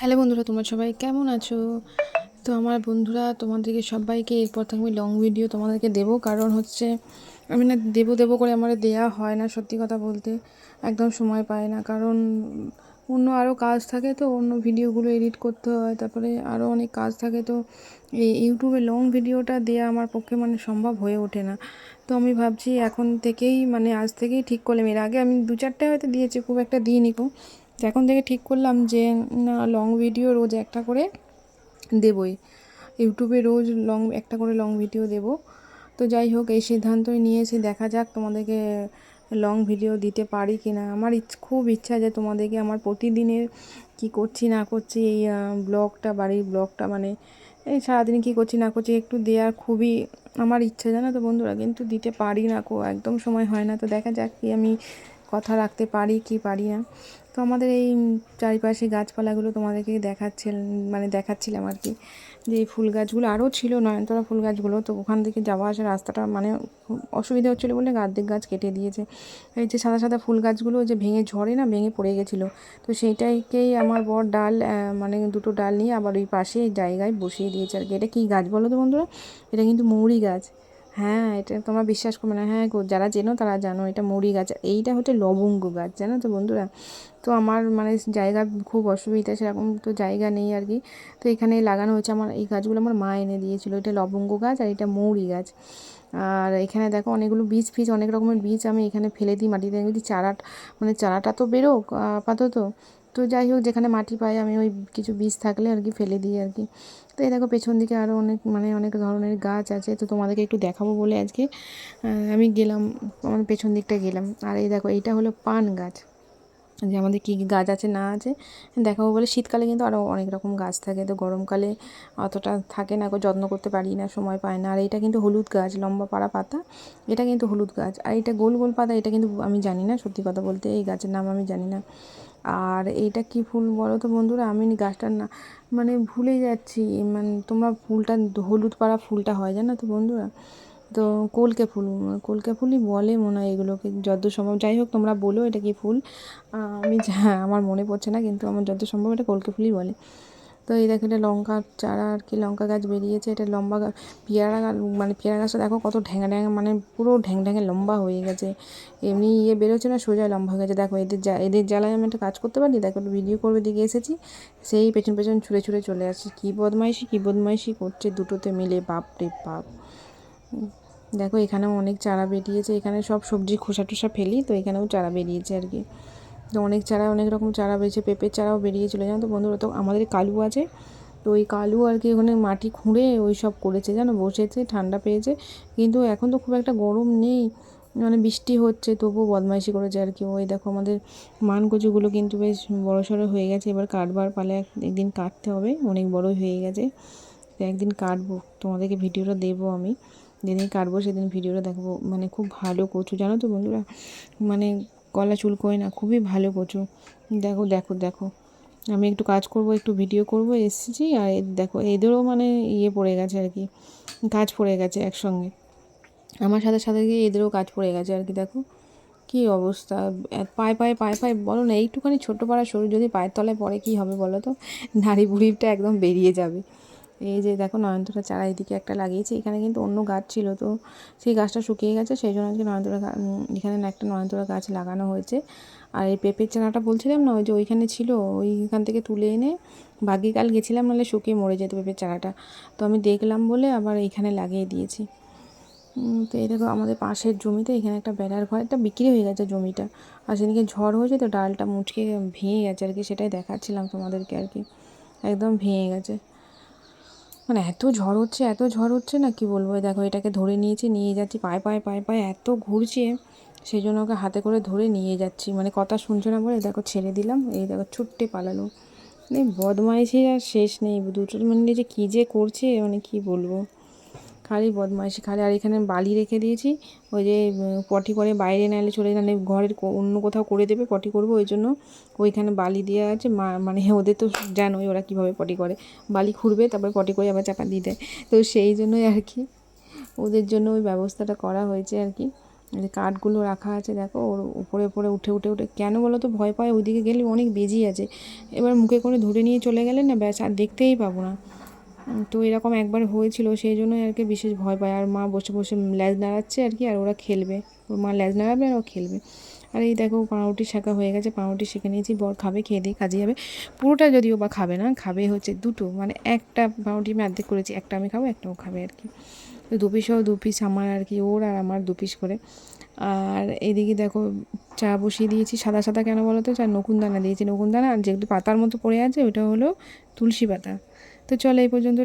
Hello বন্ধুরা, তোমরা সবাই কেমন আছো? তো আমার বন্ধুরা, তোমাদেরকে সবাইকে এরপর থেকে আমি লং ভিডিও তোমাদেরকে দেবো। কারণ হচ্ছে, আমি না দেবো দেবো করে আমার দেওয়া হয় না, সত্যি কথা বলতে। একদম সময় পায় না। কারণ অন্য আরও কাজ থাকে তো, অন্য ভিডিওগুলো এডিট করতে হয়। তারপরে আরও অনেক কাজ থাকে তো, এই ইউটিউবে লং ভিডিওটা দেওয়া আমার পক্ষে মানে সম্ভব হয়ে ওঠে না। তো আমি ভাবছি এখন থেকেই মানে আজ থেকেই ঠিক করলাম এর আগে আমি দু চারটে হয়তো দিয়েছি, খুব একটা দিইনি কো তো এখন থেকে ঠিক করলাম যে, না লং ভিডিও রোজ একটা করে দেবই। ইউটিউবে রোজ লং একটা করে লং ভিডিও দেব। তো যাই হোক, এই সিদ্ধান্তই নিয়েছি, দেখা যাক তোমাদেরকে লং ভিডিও দিতে পারি কি না আমার খুব ইচ্ছা যে তোমাদেরকে আমার প্রতিদিনের কি করছি, না করছি, এই ব্লগটা বাড়ির ব্লগটা মানে এই সারাদিন কী করছি, না করছি, একটু দেওয়ার খুবই আমার ইচ্ছা, জানো তো বন্ধুরা, কিন্তু দিতে পারি না কো, একদম সময় হয় না। তো দেখা যাক কি আমি কথা রাখতে পারি, কি পারি না। তো আমাদের এই চারিপাশে গাছপালাগুলো তোমাদেরকে দেখাচ্ছিল মানে দেখাচ্ছিলাম আর কি। যে এই ফুল গাছগুলো আরও ছিল নয়নতলা ফুল গাছগুলো, তো ওখান থেকে যাওয়া আসার রাস্তাটা মানে অসুবিধা হচ্ছিল বলে গার্ধেক গাছ কেটে দিয়েছে। এই যে সাদা সাদা ফুল গাছগুলো যে ভেঙে ঝরে না, ভেঙে পড়ে গেছিল। তো সেইটাইকেই আমার বর ডাল মানে দুটো ডাল নিয়ে আবার ওই পাশে জায়গায় বসিয়ে দিয়েছে আর কি। এটা কী গাছ বলো তো বন্ধুরা? এটা কিন্তু মৌরি গাছ। হ্যাঁ এটা তোমরা বিশ্বাস করবে না। হ্যাঁ যারা চেনো তারা জানো, এটা মুড়ি গাছ। এইটা হচ্ছে লবঙ্গ গাছ, জানো তো বন্ধুরা? তো আমার মানে জায়গা খুব অসুবিধা, সেরকম তো জায়গা নেই আর কি। তো এখানে লাগানো হয়েছে আমার, এই গাছগুলো আমার মা এনে দিয়েছিল। এটা লবঙ্গ গাছ আর এটা মৌরি গাছ। আর এখানে দেখো অনেকগুলো বীজ, ফিজ, অনেক রকমের বীজ আমি এখানে ফেলে দিই মাটিতে। যদি চারা মানে চারাটা তো বেরোক আপাতত। তো যাই হোক, যেখানে মাটি পাই, আমি ওই কিছু বীজ থাকলে আর কি ফেলে দিই আর কি। তো এই দেখো, পেছন দিকে আরও অনেক মানে অনেক ধরনের গাছ আছে, তো তোমাদেরকে একটু দেখাবো বলে আজকে। আমি গেলাম, আমার পেছন দিকটা গেলাম। আর এই দেখো, এইটা হলো পান গাছ। যে আমাদের কী কী গাছ আছে, না আছে, দেখাবো বলে। শীতকালে কিন্তু আরও অনেক রকম গাছ থাকে, তো গরমকালে অতটা থাকে না যত্ন করতে পারি না, সময় পায় না। আর এটা কিন্তু হলুদ গাছ, লম্বা পাড়া পাতা, এটা কিন্তু হলুদ গাছ। আর এটা গোল গোল পাতা, এটা কিন্তু আমি জানি না, সত্যি কথা বলতে এই গাছের নাম আমি জানি না। আর এইটা কি ফুল বলো তো বন্ধুরা? আমি গাছটার না মানে ভুলে যাচ্ছি। মানে তোমরা ফুলটা, হলুদ পাড়া ফুলটা হয়, জানো তো বন্ধুরা? তো কলকে ফুল, কলকে ফুলই বলে মনে হয় এগুলোকে, যত সম্ভব। যাই হোক, তোমরা বলো এটা কি ফুল। আমি আমার মনে পড়ছে না, কিন্তু আমার যত সম্ভব এটা কলকে ফুলই বলে। তো এই দেখো এটা লঙ্কা চারা আর কি, লঙ্কা গাছ বেরিয়েছে, এটা লম্বা গাছ পেয়ারা গাছ মানে পেয়ারা গাছটা দেখো কত ঢ্যাঙা ঢ্যাঙা মানে পুরো ঢ্যাং ঢ্যাঙে লম্বা হয়ে গেছে। এমনি ইয়ে বেরোচ্ছে না, সোজা লম্বা হয়ে গেছে। দেখো এদের যা এদের জ্বালায় আমি একটা কাজ করতে পারি দেখো ভিডিও করবে দিকে এসেছি। সেই পেছন পেছন ছুঁড়ে ছুঁড়ে চলে আসছে। কী বদমাইশি কী বদমাইশি করছে দুটোতে মিলে বাপ রে বাপ। দেখো এখানেও অনেক চারা বেরিয়েছে, এখানে সব সবজি খোসা টোসা ফেলি, তো এখানেও চারা বেরিয়েছে আর কি। তো অনেক চারা অনেক রকম চারা বেরিয়েছে পেঁপের চারাও বেরিয়েছিলো জানো তো বন্ধুরা? তো আমাদের কালু আছে। তো ওই কালু আর কি ওখানে মাটি খুঁড়ে ওই সব করেছে জানো? বসেছে, ঠান্ডা পেয়েছে। কিন্তু এখন তো খুব একটা গরম নেই। মানে বৃষ্টি হচ্ছে, তবুও বদমাইশি করেছে আর কি। ওই দেখো আমাদের মান কচুগুলো কিন্তু বেশ বড়ো সড়ো হয়ে গেছে। এবার কাটবার পালে একদিন কাটতে হবে। অনেক বড় হয়ে গেছে। তো একদিন কাটবো। তোমাদেরকে ভিডিওটা দেবো আমি। যেদিন কাটবো সেদিন ভিডিওটা দেখব। মানে খুব ভালো কচু, জানো তো বন্ধুরা? মানে গলা চুলকোয় না, খুবই ভালো কচু দেখো দেখো দেখো। আমি একটু কাজ করব, একটু ভিডিও করব, এসেছি আর দেখো, এদেরও মানে ইয়ে পড়ে গেছে আর কি, কাজ পড়ে গেছে একসঙ্গে। আমার সাথে সাথে গিয়ে এদেরও কাজ পড়ে গেছে আর কি, দেখো। কী অবস্থা? পায়ে পায়ে পায়ে পায়ে, বলো না, এইটুখানি ছোটো পাড়া শরীর যদি পায়ের তলায় পড়ে কী হবে বলো তো? নারী বুড়িটা একদম বেরিয়ে যাবে। এই যে দেখো নয়নতলা চারা এদিকে একটা লাগিয়েছে, এখানে কিন্তু অন্য গাছ ছিল তো সেই গাছটা শুকিয়ে গেছে, সেই জন্য আজকে নয়নতলা এখানে একটা নয়নতলা গাছ লাগানো হয়েছে। আর এই পেঁপের চারাটা বলছিলাম না, ওই যে ওইখানে ছিল, ওইখান থেকে তুলে এনে ভাগ্যে কাল গেছিলাম, নাহলে শুকিয়ে মরে যেত পেঁপের চারাটা। তো আমি দেখলাম বলে আবার এইখানে লাগিয়ে দিয়েছি। তো এই দেখো আমাদের পাশের জমিতে এখানে একটা বেড়ার ঘর, একটা বিক্রি হয়ে গেছে জমিটা। আর সেদিকে ঝড় হয়েছে তো ডালটা মুচকে ভেঙে গেছে আর কি, সেটাই দেখাচ্ছিলাম তোমাদেরকে আর কি। একদম ভেঙে গেছে। মানে এত ঝড় হচ্ছে, এত ঝড় হচ্ছে না কি বলব? দেখো, এটাকে ধরে নিয়েছি, নিয়ে যাচ্ছি, পায়ে পায়ে পায়ে পায়ে এত ঘুরছে সেই জন্য ওকে হাতে করে ধরে নিয়ে যাচ্ছি। মানে কথা শুনছো না বলে, দেখো ছেড়ে দিলাম, এই দেখো ছুট্টে পালালো। মানে বদমাইশি আর শেষ নেই, দুটো মানে যে কী যে করছে মানে কি বলব? খালি বদমাইশি, খালি আর এখানে বালি রেখে দিয়েছি। ওই যে পটি করে বাইরে নাইলে চলে মানে ঘরের অন্য কোথাও করে দেবে পটি করব, ওই জন্য ওইখানে বালি দেওয়া আছে। মানে ওদের তো জানোই ওরা কীভাবে পটি করে। বালি খুঁড়বে, তারপরে পটি করে আবার চাপা দিয়ে দেয়। তো সেই জন্যই আর কি, ওদের জন্য ওই ব্যবস্থাটা করা হয়েছে আর কি। যে কাঠগুলো রাখা আছে, দেখো, ওর উপরে উপরে উঠে উঠে উঠে। কেন বলো তো, ভয় পায়, ওইদিকে গেলে অনেক বেজি আছে। এবার মুখে করে ধরে নিয়ে চলে গেলে না, ব্যাস, আর দেখতেই পাবো না। তো এরকম একবার হয়েছিল, সেই জন্যই আর কি বিশেষ ভয় পায়। আর মা বসে বসে ল্যাজ নাড়াচ্ছে আর কি, আর ওরা খেলবে। ওর মা ল্যাজ নাড়াবে আর ও খেলবে। আর এই দেখো পাউরুটি শাখা হয়ে গেছে, পাউরুটি শিখে নিয়েছি। বর খাবে, খেয়ে দিয়ে কাজে যাবে। পুরোটা যদিও বা খাবে না, খাবে হচ্ছে দুটো। মানে একটা পাউরুটি আমি অর্ধেক করেছি, একটা আমি খাব, একটা ও খাবে আর কি। তো দু পিসও দু পিস আমার আর কি ওর আর আমার দু পিস করে। আর এদিকে দেখো চা বসিয়ে দিয়েছি। সাদা সাদা কেন বলো তো? চা নকুনদানা দিয়েছি। নকুনদানা আর যেগুলো পাতার মতো পড়ে আছে, ওটা হলো তুলসী পাতা। তো চলো এই পর্যন্ত